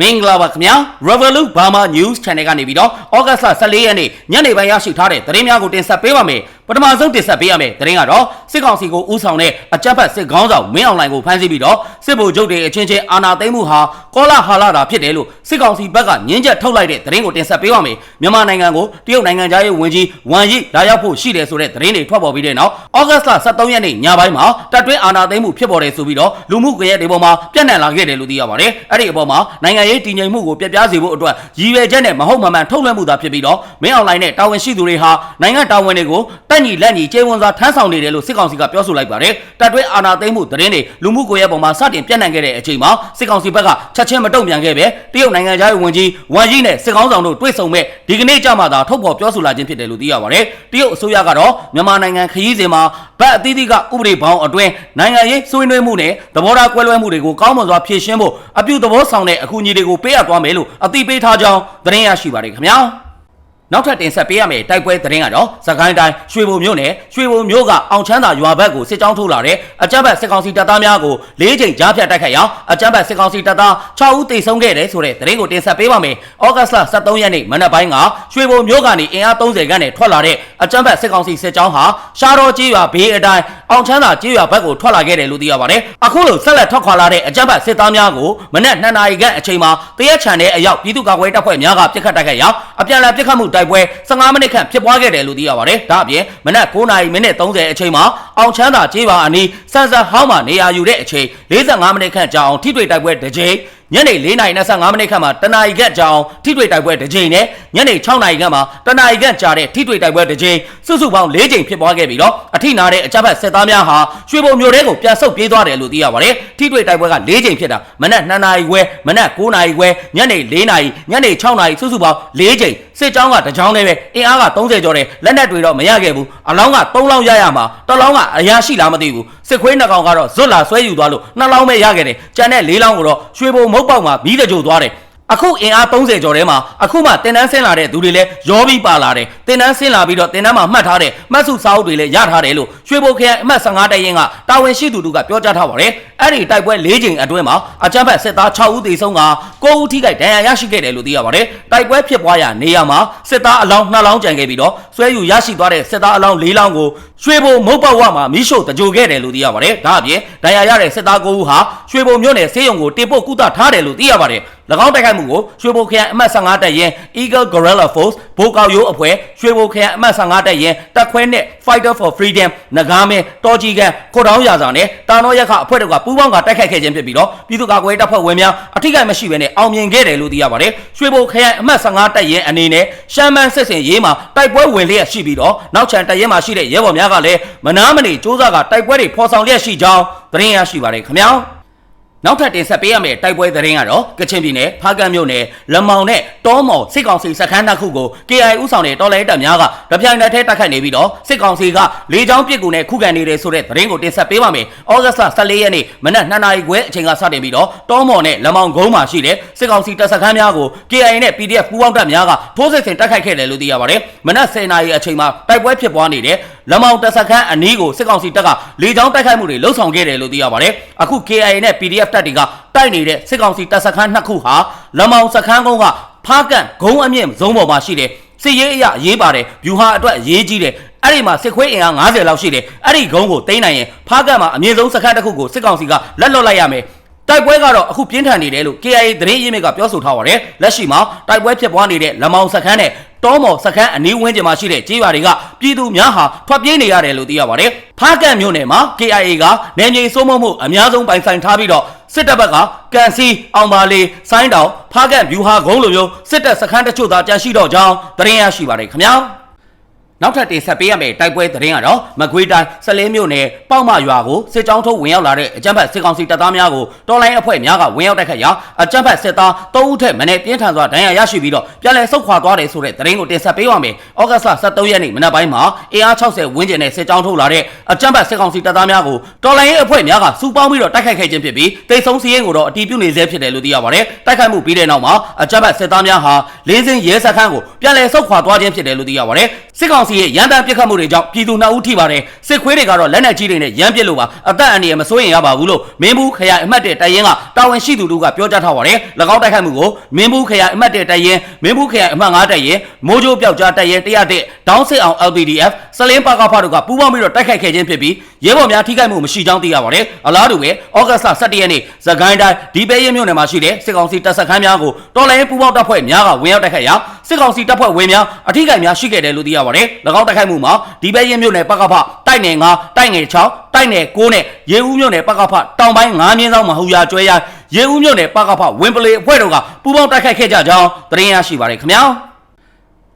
မင်္ဂလာပါခင်ဗျာ Revolut Burma News Channel ကနေပြီးတော့ဩဂတ်စ်လ14ရက်နေ့ညနေပိုင်းရရှိထားတဲ့သတင်းများကိုတင်ဆက်ပေးပါမယ် ပထမဆုံးတင်ဆက်ပေးရမယ့်သတင်းကတော့စစ်ကောင်စီကိုဦးဆောင်တဲ့အကြမ်းဖက်စစ်ခေါင်းဆောင်မင်းအောင်လှိုင်ကိုဖမ်းဆီးပြီးတော့စစ်ဗိုလ်ချုပ်တွေအချင်းချင်းအာဏာသိမ်းမှုဟာကောလာဟာလာတာဖြစ်တယ်လို့စစ်ကောင်စီဘက်ကညှင်းချက်ထုတ်လိုက်တဲ့သတင်းကိုတင်ဆက်ပေးပါမယ်မြန်မာနိုင်ငံကိုတရုတ်နိုင်ငံသားရေးဝန်ကြီးဝမ်ယီလာရောက်ဖို့ရှိတယ်ဆိုတဲ့သတင်းတွေထွက်ပေါ်ပြီးတဲ့နောက်ဩဂတ်စ်လ13ရက်နေ့ညပိုင်းမှာတပ်တွင်းအာဏာသိမ်းမှုဖြစ်ပေါ်တယ်ဆိုပြီးတော့လူမှုကွန်ရက်တွေပေါ်မှာပြန့်နှံ့လာခဲ့တယ်လို့သိရပါတယ်အဲ့ဒီအပေါ်မှာနိုင်ငံရေးတည်ငြိမ်မှုကိုပြပြစေဖို့အတွက်ရည်ရွယ်ချက်နဲ့မဟုတ်မမှန်ထုတ်လွှင့်မှုသာဖြစ်ပြီးတော့မင်းအွန်လိုင်းနဲ့တာဝန်ရှိသူတွေဟာနိုင်ငံတာဝန်တွေကိုတက်ညီလက်ညီကျေဝန်စွာထမ်းဆောင်နေတယ်လို့စစ်ကောင်စီကပြောဆိုလိုက်ပါတယ်တပ်တွင်းအာဏာသိမ်းမှုသတင်းတွေလူမှုကွန်ရက်ပေါ်မှာစတင်ပြန့်နှံ့ခဲ့တဲ့အချိန်မှာစစ်ကောင်စီဘက်ကချက်ချင်းမတုံ့ပြန်ခဲ့ပဲတရုတ်နိုင်ငံသားရေးဝန်ကြီးဝမ်ယီနဲ့စစ်ကောင်ဆောင်တို့တွေ့ဆုံမဲ့ဒီကနေ့ကြမှာသာထုတ်ဖော်ပြောဆိုလာခြင်းဖြစ်တယ်လို့သိရပါတယ်တရုတ်အစိုးရကတော့မြန်မာနိုင်ငံခရီးစဉ်မှာဗတ်အသီးသီးကဥပဒေဘောင်အတွင်းနိုင်ငံရေးဆွေးနွေးမှုနဲ့သဘောထားကွဲလွဲမှုတွေကိုကောင်းမွန်စွာဖြေရှင်းဖို့အပြုသဘောဆောင်တဲ့အကူအညီတွေကိုပေးအပ်သွားမယ်လို့အသိပေးထားကြောင်းသတင်းရရှိပါတယ်ခင်ဗျာ နောက်ထပ်တင်ဆက်ပေးရမယ့်တိုက်ပွဲသတင်းကတော့စကိုင်းတိုင်းရွှေဘုံမြို့နယ်ရွှေဘုံမြို့ကအောင်ချမ်းသာရွာဘက်ကိုစစ်ကြောင်းထိုးလာတဲ့အကြမ်းဖက်စစ်ကောင်စီတပ်သားများကို၄ချိန်ကြားဖြတ်တိုက်ခိုက်ရာအကြမ်းဖက်စစ်ကောင်စီတပ်သား6ဦးသေဆုံးခဲ့တယ်ဆိုတဲ့သတင်းကိုတင်ဆက်ပေးပါမယ်။ဩဂတ်စ်လ23ရက်နေ့မနက်ပိုင်းကရွှေဘုံမြို့ကနေအင်အား30ခန်းနဲ့ထွက်လာတဲ့အကြမ်းဖက်စစ်ကောင်စီစစ်ကြောင်းဟာရှားတော်ကြီးရွာဘေးအတိုင်းအောင်ချမ်းသာကြီးရွာဘက်ကိုထွက်လာခဲ့တယ်လို့သိရပါတယ်။အခုလိုဆက်လက်ထွက်ခွာလာတဲ့အကြမ်းဖက်စစ်သားများကိုမနက်2နာရီခန့်အချိန်မှာတရက်ချန်တဲ့အရောက်ပြည်သူ့ကာကွယ်တပ်ဖွဲ့များကပြစ်ခတ်တိုက်ခိုက်ရာအပြန်အလှန်ပြစ်ခတ်မှုတိုက်ပွဲ15မိနစ်ခန့်ဖြစ်ပွားခဲ့တယ်လို့သိရပါတယ်။ဒါအပြင်မနက်9နာရီမိနစ်30အချိန်မှာအောင်ချမ်းသာကြီးရွာအနီးစန်ဆန်ဟောင်းမှာနေရာယူတဲ့အချိန်45မိနစ်ခန့်ကြာအောင်ထိတွေ့တိုက်ပွဲတစ်ကြိမ် ညနေ4:25မိနစ်ခန့်မှာတနာရီခန့်ကြာအောင်ထိတွေ့တိုက်ပွဲတစ်ကြိမ်နဲ့ညနေ6နာရီခန့်မှာတနာရီခန့်ကြာတဲ့ထိတွေ့တိုက်ပွဲတစ်ကြိမ်စုစုပေါင်း၄ကြိမ်ဖြစ်ပွားခဲ့ပြီးတော့အထိနာတဲ့အကြမ်းဖက်စစ်သားများဟာရွှေဘုံမြို့ထဲကိုပြန်ဆုတ်ပြေးသွားတယ်လို့သိရပါတယ်ထိတွေ့တိုက်ပွဲက၄ကြိမ်ဖြစ်တာမနက်2နာရီခွဲမနက်9နာရီခွဲညနေ4နာရီညနေ6နာရီစုစုပေါင်း၄ကြိမ်စစ်ကြောင်းကတစ်ကြောင်းလေးပဲအင်အားက30ကျော်တယ်လက်နက်တွေတော့မရခဲ့ဘူးအလောင်းက3လောင်းရရမှာတစ်လောင်းကအရာရှိလားမသိဘူးစစ်ခွေးနှစ်ကောင်ကတော့ဇွတ်လာဆွဲယူသွားလို့နှစ်လောင်းပဲရခဲ့တယ်ကျန်တဲ့၄လောင်းကိုတော့ရွှေဘုံမုတ်ပေါက်မှာမီးတကြိုသွားတယ်အခုအင်အား30ကျော်ထဲမှာအခုမှတင်တန်းဆင်းလာတဲ့သူတွေလည်းရောပြီးပါလာတယ်တင်တန်းဆင်းလာပြီးတော့တင်တန်းမှာမှတ်ထားတဲ့မှတ်စုစာအုပ်တွေလည်းရထားတယ်လို့ရွှေဘိုခရိုင်အမှတ်15တရင်ကတာဝန်ရှိသူတို့ကပြောကြားထားပါတယ်အဲ့ဒီတိုက်ပွဲ၄ချိန်အတွင်းမှာအကြမ်းဖက်စစ်သား6ဦးသေဆုံးက9ဦးထိခိုက်ဒဏ်ရာရရှိခဲ့တယ်လို့သိရပါတယ်တိုက်ပွဲဖြစ်ပွားရာနေရာမှာစစ်သားအလောင်း2လောင်းကျန်ခဲ့ပြီးတော့ဆွဲယူရရှိသွားတဲ့စစ်သားအလောင်း4လောင်းကိုရွှေဘိုမုတ်ပေါဝမှာမိရှို့တကြိုခဲ့တယ်လို့သိရပါတယ်ဒါအပြင်ဒဏ်ရာရတဲ့စစ်သား9ဦးဟာရွှေဘိုမြို့နယ်ဆေးရုံကိုတင်ပို့ကုသထားတယ်လို့သိရပါတယ်၎င်းတိုက်ခိုက်မှုကိုရွှေဘိုခရိုင်အမှတ်15တပ်ရင်း Eagle Guerrilla Force ဘိုးကောက်ရိုးအဖွဲ့ရွှေဘိုခရိုင်အမှတ်15တပ်ရင်းတပ်ခွဲနဲ့ Fighter for Freedom နဂါမင်းတော်ကြီးကန်ခိုတောင်းရာဆောင်နဲ့တာနောရက်ခအဖွဲ့တို့ကပူးပေါင်းကတိုက်ခိုက်ခဲ့ခြင်းဖြစ်ပြီးတော့ပြည်သူ့ကာကွယ်တပ်ဖွဲ့ဝင်များအထိကိမရှိဘဲနဲ့အောင်မြင်ခဲ့တယ်လို့သိရပါတယ်ရွှေဘိုခရိုင်အမှတ်15တပ်ရင်းအနေနဲ့ရှမ်းမန်းစစ်စင်ရေးမှာတိုက်ပွဲဝင်လျက်ရှိပြီးတော့နောက်ချန်တပ်ရင်းမှာရှိတဲ့ရဲဘော်များကလည်းမနာမနေစ조사ကတိုက်ပွဲတွေဖော်ဆောင်လျက်ရှိကြောင်းသတင်းရရှိပါတယ်ခင်ဗျာ နောက်ထပ်တင်ဆက်ပေးရမယ့်တိုက်ပွဲသတင်းကတော့ကချင်ပြည်နယ်ဖားကန့်မြို့နယ်လမောင်နဲ့တောမော်စစ်ကောင်စီစခန်းတစ်ခုကို KI ဥဆောင်တဲ့တော်လိုင်းတပ်များကတပြိုင်နက်တည်းတိုက်ခိုက်နေပြီးတော့စစ်ကောင်စီကလေကြောင်းပစ်ကူနဲ့ခုခံနေတယ်ဆိုတဲ့သတင်းကိုတင်ဆက်ပေးပါမယ်။ဩဂတ်စ်လ14ရက်နေ့မနက်2နာရီခွဲအချိန်ကစတင်ပြီးတော့တောမော်နဲ့လမောင်ကုန်းမှာရှိတဲ့စစ်ကောင်စီတပ်စခန်းများကို KI နဲ့ PDF ပူးပေါင်းတပ်များကထိုးစစ်ဆင်တိုက်ခိုက်ခဲ့တယ်လို့သိရပါတယ်။မနက်10နာရီအချိန်မှာတိုက်ပွဲဖြစ်ပွားနေတဲ့လမောင်တပ်စခန်းအနီးကိုစစ်ကောင်စီတပ်ကလေကြောင်းတိုက်ခိုက်မှုတွေလှုပ်ဆောင်ခဲ့တယ်လို့သိရပါတယ်။အခု KI နဲ့ PDF တပ်တွေကတိုက်နေတဲ့စစ်ကောင်စီတပ်စခန်းနှစ်ခုဟာလမောင်စခန်းကုန်းကဖားကန့်ဂုံးအမြင့်ဇုံပေါ်မှာရှိတယ်စစ်ရေးအရာရေးပါတယ်ဗျူဟာအတွက်အရေးကြီးတယ်အဲ့ဒီမှာစစ်ခွေးအင်အား90လောက်ရှိတယ်အဲ့ဒီဂုံးကိုတင်းနိုင်ရင်ဖားကန့်မှာအမြင့်ဆုံးစခန်းတစ်ခုကိုစစ်ကောင်စီကလက်လွတ်လိုက်ရမယ် တိုက်ပွဲကတော့အခုပြင်းထန်နေတယ်လို့ KIA သတင်းရင်းမြစ်ကပြောဆိုထားပါတယ်လက်ရှိမှာတိုက်ပွဲဖြစ်ပွားနေတဲ့လမောင်စခန်းနဲ့တောမော်စခန်းအနီးဝန်းကျင်မှာရှိတဲ့ကြေးရွာတွေကပြည်သူများဟာထွက်ပြေးနေရတယ်လို့သိရပါတယ်ဖားကန့်မြို့နယ်မှာ KIA ကနေမြေစိုးမိုးမှုအများဆုံးပိုင်ဆိုင်ထားပြီးတော့စစ်တပ်ဘက်ကကန်စီအောင်ပါလေးဆိုင်းတောင်ဖားကန့်ဗျူဟာဂုံးလိုမျိုးစစ်တပ်စခန်းတချို့သာကြန့်ရှိတော့ကြောင်းသတင်းရရှိပါတယ်ခင်ဗျာ နောက်ထပ်တင်ဆက်ပေးရမယ့်တိုက်ပွဲသတင်းကတော့မကွေးတိုင်းစလဲမြို့နယ်ပေါက်မရွာကိုစစ်ကြောင်းထုတ်ဝင်ရောက်လာတဲ့အကြမ်းဖက်စစ်ကောင်စီတပ်သားများကိုတော်လိုင်းအဖွဲ့များကဝင်ရောက်တိုက်ခတ်ရာအကြမ်းဖက်စစ်သား၃ဦးထက်မနည်းပြင်းထန်စွာဒဏ်ရာရရှိပြီးတော့ပြန်လည်ဆုတ်ခွာသွားတယ်ဆိုတဲ့သတင်းကိုတင်ဆက်ပေးပါမယ်။ဩဂတ်စ်လ23ရက်နေ့မနက်ပိုင်းမှာ AR 60ဝန်းကျင်နဲ့စစ်ကြောင်းထုတ်လာတဲ့အကြမ်းဖက်စစ်ကောင်စီတပ်သားများကိုတော်လိုင်းအဖွဲ့များကစူပေါင်းပြီးတော့တိုက်ခိုက်ခဲ့ခြင်းဖြစ်ပြီးတိတ်ဆုံးစီးရင်ကိုတော့အတီးပြုတ်နေစေဖြစ်တယ်လို့သိရပါတယ်။တိုက်ခိုက်မှုပြီးတဲ့နောက်မှာအကြမ်းဖက်စစ်သားများဟာလင်းစင်းရဲစခန်းကိုပြန်လည်ဆုတ်ခွာသွားခြင်းဖြစ်တယ်လို့သိရပါတယ်။စစ်ကောင်စီရဲ့ရန်တမ်းပစ်ခတ်မှုတွေကြောင့်ပြည်သူနှစ်ဦးထိပါတယ်စစ်ခွေးတွေကတော့လက်နက်ကြီးတွေနဲ့ရမ်းပစ်လို့ပါအသက်အန္တရာယ်မစိုးရင်ရပါဘူးလို့မင်းဘူးခရိုင်အမှတ်တဲ့တရင်ကတာဝန်ရှိသူတို့ကပြောကြားထားပါတယ်၎င်းတိုက်ခိုက်မှုကိုမင်းဘူးခရိုင်အမှတ်တဲ့တရင်မင်းဘူးခရိုင်အမှတ်9တရင်မိုးကြိုးပြောက်ကြားတရင်101ဒေါင်းစစ်အောင် LPDF စလင်းပါကဖတို့ကပူးပေါင်းပြီးတော့တိုက်ခိုက်ခဲ့ခြင်းဖြစ်ပြီးရဲဘော်များထိခိုက်မှုမရှိကြောင်းသိရပါတယ်အလားတူပဲဩဂတ်စ်လ17ရက်နေ့သခိုင်းတိုင်းဒီပဲရင်မြို့နယ်မှာရှိတဲ့စစ်ကောင်စီတပ်စခန်းများကိုတော်လိုင်းပူးပေါင်းတပ်ဖွဲ့များကဝင်ရောက်တိုက်ခိုက်ရာ စစ်ကောင်စီတပ်ဖွဲ့ဝင်များအထိခိုက်များရှိခဲ့တယ်လို့သိရပါတယ်၎င်းတိုက်ခိုက်မှုမှာဒီပဲရင်မြို့နယ်ပကဖတိုက်နယ်9တိုက်နယ်6တိုက်နယ်9နဲ့ရေဦးမြို့နယ်ပကဖတောင်ပိုင်း9မြင်းဆောင်မဟူရာကျွဲရရေဦးမြို့နယ်ပကဖဝင်းပလေအဖွဲ့တို့ကပူးပေါင်းတိုက်ခိုက်ခဲ့ကြကြောင်းသတင်းရရှိပါတယ်ခင်ဗျာ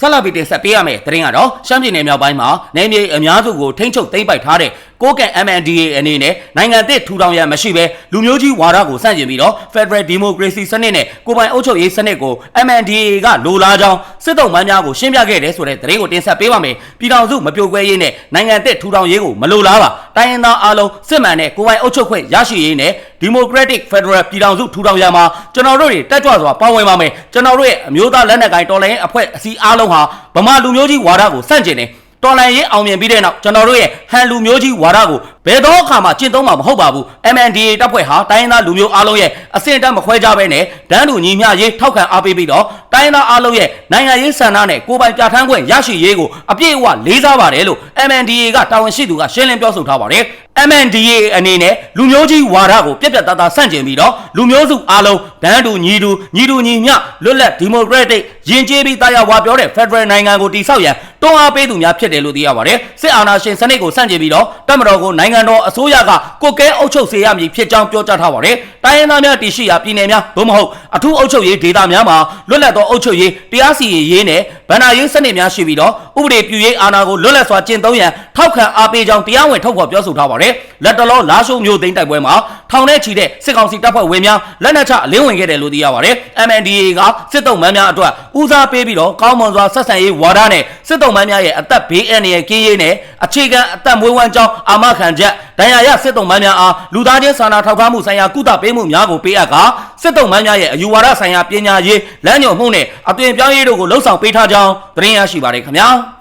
ဆက်လက်ပြီးတင်ဆက်ပေးရမယ့်သတင်းကတော့ရှမ်းပြည်နယ်မြောက်ပိုင်းမှာနယ်မြေအများစုကိုထိန်းချုပ်သိမ်းပိုက်ထားတဲ့ ကိုကန့် MNDA အနေနဲ့နိုင်ငံသစ်ထူထောင်ရန်မရှိဘဲလူမျိုးကြီးဝါဒကိုစန့်ကျင်ပြီးတော့ Federal Democracy စနစ်နဲ့ကိုယ်ပိုင်အုပ်ချုပ်ရေးစနစ်ကို MNDA ကလိုလားကြောင်းစစ်တုံးမှန်းများကိုရှင်းပြခဲ့တယ်ဆိုတဲ့သတင်းကိုတင်ဆက်ပေးပါမယ်။ပြည်ထောင်စုမပြိုကွဲရေးနဲ့နိုင်ငံသစ်ထူထောင်ရေးကိုမလိုလားပါ။တိုင်းရင်းသားအားလုံးစစ်မှန်တဲ့ကိုယ်ပိုင်အုပ်ချုပ်ခွင့်ရရှိရေးနဲ့ Democratic Federal ပြည်ထောင်စုထူထောင်ရမှာကျွန်တော်တို့တွေတက်ကြွစွာပါဝင်ပါမယ်။ကျွန်တော်တို့ရဲ့အမျိုးသားလက်နက်ကိုင်တော်လှန်ရေးအဖွဲ့အစည်းအားလုံးဟာဗမာလူမျိုးကြီးဝါဒကိုစန့်ကျင်တယ်။ တော်လန်ရေးအောင်မြင်ပြီးတဲ့နောက်ကျွန်တော်တို့ရဲ့ဟန်လူမျိုးကြီးဝါဒကိုဘယ်တော့အခါမှကျင့်သုံးမှာမဟုတ်ပါဘူး MNDA တပ်ဖွဲ့ဟာတိုင်းရင်းသားလူမျိုးအားလုံးရဲ့အစင်တမ်းမခွဲကြဘဲနဲ့ဒန်းတူညီမျှရေးထောက်ခံအားပေးပြီးတော့တိုင်းရင်းသားအားလုံးရဲ့နိုင်ငံရေးဆန္ဒနဲ့ကိုယ်ပိုင်ပြဋ္ဌာန်းခွင့်ရရှိရေးကိုအပြည့်အဝလေးစားပါတယ်လို့ MNDA ကတာဝန်ရှိသူကရှင်းလင်းပြောဆိုထားပါတယ် MNDA အနေနဲ့လူမျိုးကြီးဝါဒကိုပြက်ပြက်သားသားဆန့်ကျင်ပြီးတော့လူမျိုးစုအားလုံးဒန်းတူညီတူညီတူညီမျှလွတ်လပ်ဒီမိုကရက်တစ်ယဉ်ကျေးပြီးတရားဝါပြောတဲ့ Federal နိုင်ငံကိုတည်ဆောက်ရန် တွန်းအားပေးသူများဖြစ်တယ်လို့သိရပါတယ်စစ်အာဏာရှင်စနစ်ကိုဆန့်ကျင်ပြီးတော့တပ်မတော်ကိုနိုင်ငံတော်အစိုးရကကိုကဲအုပ်ချုပ်စေရမည်ဖြစ်ကြောင်းပြောကြားထားပါတယ်တိုင်းရင်းသားများတည်ရှိရာပြည်နယ်များသို့မဟုတ်အထူးအုပ်ချုပ်ရေးဒေသများမှာလွတ်လပ်သောအုပ်ချုပ်ရေးတရားစီရင်ရေးနဲ့ဗန္ဒာရေးစနစ်များရှိပြီးတော့ဥပဒေပြုရေးအာဏာကိုလွတ်လပ်စွာကျင့်သုံးရန်ထောက်ခံအားပေးကြောင်းတရားဝင်ထုတ်ဖော်ပြောဆိုထားပါတယ်လက်တလောလာရှုံမျိုးသိန်းတိုက်ပွဲမှာထောင်ထဲချီတဲ့စစ်ကောင်စီတပ်ဖွဲ့ဝင်များလက်နက်ချအလင်းဝင်ခဲ့တယ်လို့သိရပါတယ် MNDA ကစစ်တုံးမှန်းများအတွက်ဦးစားပေးပြီးတော့ကောင်းမွန်စွာဆက်ဆံရေးဝါဒနဲ့စစ်တုံးမှန်းများရဲ့အသက်ဘေးအန္တရာယ်ကင်းရေးနဲ့အခြေခံအသက်မွေးဝမ်းကြောင်းအာမခံချက်ဒဏ်ရာရစစ်တုံးမှန်းများအားလူသားချင်းစာနာထောက်ထားမှုဆိုင်ရာကုသပေးမှုများကိုပေးအပ်ကစစ်တုံးမှန်းများရဲ့အယူဝါဒဆိုင်ရာပညာရေးလမ်းညွှန်မှုနဲ့အသွင်ပြောင်းရေးတို့ကိုလှုံ့ဆော်ပေးထားကြောင်းသတင်းရရှိပါတယ်ခင်ဗျာ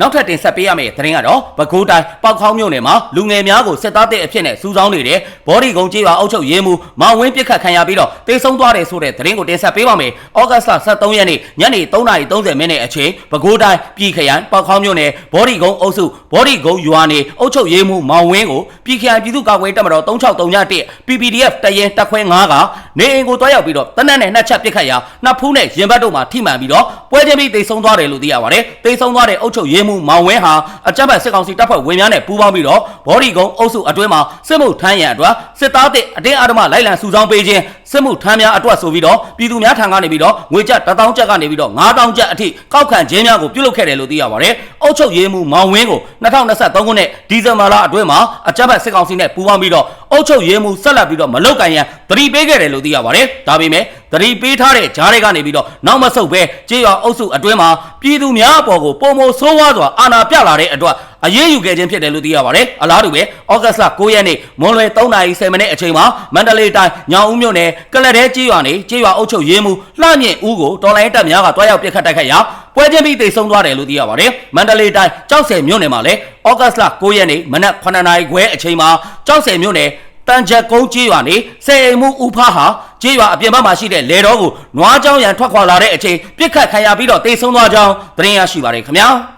နောက်ထပ်တင်ဆက်ပေးရမယ့်သတင်းကတော့ပဲခူးတိုင်းပောက်ခေါင်းမြို့နယ်မှာလူငယ်များကိုစစ်သားတဲ့အဖြစ်နဲ့စူးစောင်းနေတဲ့ဘော်ဒီကုန်းကျေးရွာအုပ်ချုပ်ရေးမှူးမောင်ဝင်းပြစ်ခတ်ခံရပြီးတော့တေဆုံးသွားတယ်ဆိုတဲ့သတင်းကိုတင်ဆက်ပေးပါမယ်။ဩဂတ်စ်လ23ရက်နေ့ညနေ3:30မိနစ်အချိန်ပဲခူးတိုင်းပြည်ခရိုင်ပောက်ခေါင်းမြို့နယ်ဘော်ဒီကုန်းအုပ်စုဘော်ဒီကုန်းရွာနေအုပ်ချုပ်ရေးမှူးမောင်ဝင်းကိုပြည်ခရိုင်ပြည်သူ့ကာကွယ်တပ်မတော်3631 PPDF တရင်တပ်ခွဲ9ကနေအိမ်ကိုတွားရောက်ပြီးတော့တနက်နဲ့နှစ်ချက်ပစ်ခတ်ရာနှစ်ဖူးနဲ့ရင်ဘတ်တို့မှာထိမှန်ပြီးတော့ပွဲချင်းပြီးတေဆုံးသွားတယ်လို့သိရပါတယ်။တေဆုံးသွားတဲ့အုပ်ချုပ်ရေးမှူးမောင်ဝင်းဟာအကြမ်းဖက်စစ်ကောင်စီတပ်ဖွဲ့ဝင်များနဲ့ပူးပေါင်းပြီးတော့ဘော်ဒီကုန်းအုပ်စုအတွင်းမှာစစ်မှုထမ်းရန်အတွက်စစ်သားတဲ့အတင်းအဓမ္မလိုက်လံစုဆောင်းပေးခြင်းစစ်မှုထမ်းများအတွက်ဆိုပြီးတော့ပြည်သူများထံကနေပြီးတော့ငွေကျပ်1000ကျပ်ကနေပြီးတော့9000ကျပ်အထိကောက်ခံခြင်းများကိုပြုလုပ်ခဲ့တယ်လို့သိရပါတယ်။အုပ်ချုပ်ရေးမှူးမောင်ဝင်းကို2023ခုနှစ်ဒီဇင်ဘာလအတွင်းမှာအကြမ်းဖက်စစ်ကောင်စီနဲ့ပူးပေါင်းပြီးတော့အုပ်ချုပ်ရေးမှူးဆက်လက်ပြီးတော့မလုတ်ကန်ရန်သတိပေးခဲ့တယ်လို့သိရပါတယ်။ဒါပေမဲ့သတိပေးထားတဲ့ဂျားတွေကနေပြီးတော့နောက်မဆုတ်ပဲကြေးရွာအုပ်စုအတွင်းမှာပြည်သူများအပေါ်ကိုပုံမဆိုးဝါးစွာအာဏာပြလာတဲ့အတွက်အရေးယူခဲ့ခြင်းဖြစ်တယ်လို့သိရပါတယ်။အလားတူပဲဩဂတ်စ်လ9ရက်နေ့မွန်လွယ်3:30မိနစ်အချိန်မှာမန္တလေးတိုင်းညောင်ဦးမြို့နယ်ကလတဲ့ကြေးရွာနေကြေးရွာအုပ်ချုပ်ရေးမှူးလှမြင့်ဦးကိုတော်လိုင်းတပ်များကတွားရောက်ပစ်ခတ်တိုက်ခိုက်ရာ ပွဲချင်းပြီးတိတ်ဆုံးသွားတယ်လို့သိရပါတယ်။မန္တလေးတိုင်းကြောက်ဆယ်မြို့နယ်မှာလည်းဩဂတ်စ်လ9ရက်နေ့မနက်9:00နာရီခွဲအချိန်မှာကြောက်ဆယ်မြို့နယ်တန်ချက်ကုန်းကြေးရွာနေစေအိမ်မှုဦးဖားဟာကြေးရွာအပြင်ဘက်မှာရှိတဲ့လေတော်ကိုနွားကြောင်းရန်ထွက်ခွာလာတဲ့အချိန်ပြစ်ခတ်ခံရပြီးတော့တေဆုံးသွားကြောင်းသတင်းရရှိပါတယ်ခင်ဗျာ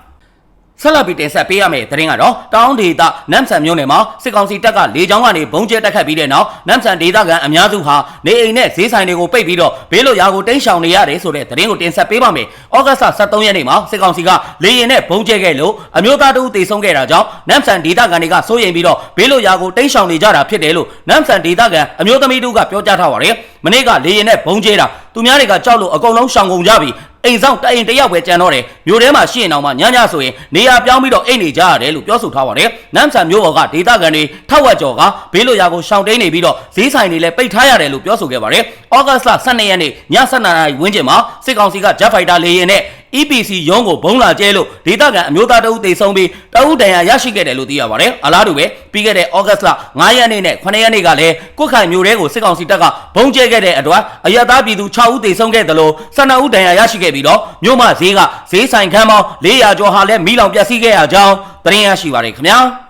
ဆက်လက်ပြီးတင်ဆက်ပေးရမယ့်သတင်းကတော့တောင်းဒေသနမ်ဆန်မြို့နယ်မှာစစ်ကောင်စီတပ်ကလေကြောင်းကနေဘုံကျဲတက်ခတ်ပြီးတဲ့နောက်နမ်ဆန်ဒေသခံအများစုဟာနေအိမ်နဲ့ဈေးဆိုင်တွေကိုပိတ်ပြီးတော့ဘေးလွတ်ရာကိုတိမ်းရှောင်နေရတယ်ဆိုတဲ့သတင်းကိုတင်ဆက်ပေးပါမယ်။ဩဂတ်စ်23ရက်နေ့မှာစစ်ကောင်စီကလေရင်နဲ့ဘုံကျဲခဲ့လို့အမျိုးသားတို့တေဆုံးခဲ့တာကြောင့်နမ်ဆန်ဒေသခံတွေကစိုးရိမ်ပြီးတော့ဘေးလွတ်ရာကိုတိမ်းရှောင်နေကြတာဖြစ်တယ်လို့နမ်ဆန်ဒေသခံအမျိုးသမီးတို့ကပြောကြားထားပါတယ်။မနေ့ကလေရင်နဲ့ဘုံကျဲတာသူများတွေကကြောက်လို့အကုန်လုံးရှောင်ကုန်ကြပြီ အိမ်ဆောင်တအိမ်တယောက်ပဲကြံတော့တယ်မြို့ထဲမှာရှိရင်တော့မှညညဆိုရင်နေရာပြောင်းပြီးတော့အိမ်နေကြရတယ်လို့ပြောဆိုထားပါတယ်နမ်ဆန်မြို့ပေါ်ကဒေသခံတွေထောက်ဝက်ကျော်ကဘေးလွတ်ရာကိုရှောင်တိန်နေပြီးတော့ဈေးဆိုင်တွေလည်းပိတ်ထားရတယ်လို့ပြောဆိုခဲ့ပါတယ်ဩဂတ်စ်လ12ရက်နေ့ည7:00နာရီဝန်းကျင်မှာစစ်ကောင်စီကဂျက်ဖိုက်တာလေယာဉ်နဲ့ EPC ရုံးကိုဘုံလာကျဲလို့ဒေသခံအမျိုးသားတအုပ်တေဆုံးပြီးတအုပ်တန်ရာရရှိခဲ့တယ်လို့သိရပါတယ်အလားတူပဲပြီးခဲ့တဲ့ဩဂတ်လ9ရက်နေ့နဲ့9ရက်နေ့ကလည်းကုတ်ခိုင်မျိုးတဲကိုစစ်ကောင်စီတပ်ကဘုံကျဲခဲ့တဲ့အတွက်အရတားပြည်သူ6ဦးတေဆုံးခဲ့တယ်လို့12ဦးတန်ရာရရှိခဲ့ပြီးတော့မြို့မဈေးကဈေးဆိုင်ခန်းပေါင်း400ကျော်ဟာလည်းမိလောင်ပျက်စီးခဲ့ရကြောင်းသတင်းရရှိပါတယ်ခင်ဗျာ